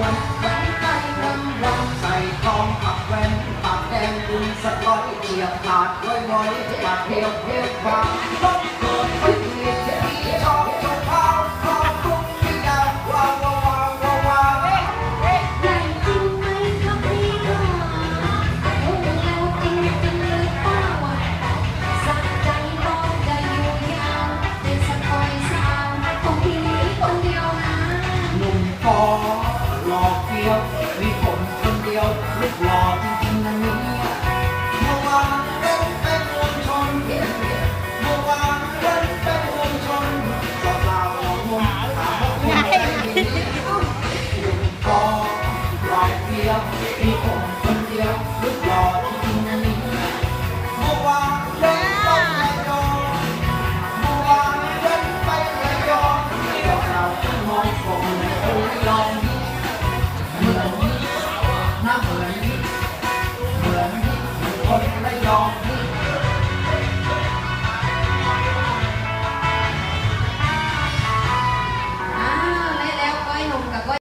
วนแหวนไก่วำวันใส่ทองขับแหวนปักแดงดึงสะก้อยเกียบขาดลอยลอยปากเพียวเพียวฟ้า หล่อเฟี้ยวมีผมคนเดียวรูปหล่อจริงๆนะเนี่ยเมื่อวานเดินไปมวลชนเมื่อวานเดินไปมวลชนสาวสาวๆมวลถามว่าคุณได้ยินหนุ่มฟอหล่อเฟี้ยวมีผมคนเดียวรูปหล่อ คนระยองนี่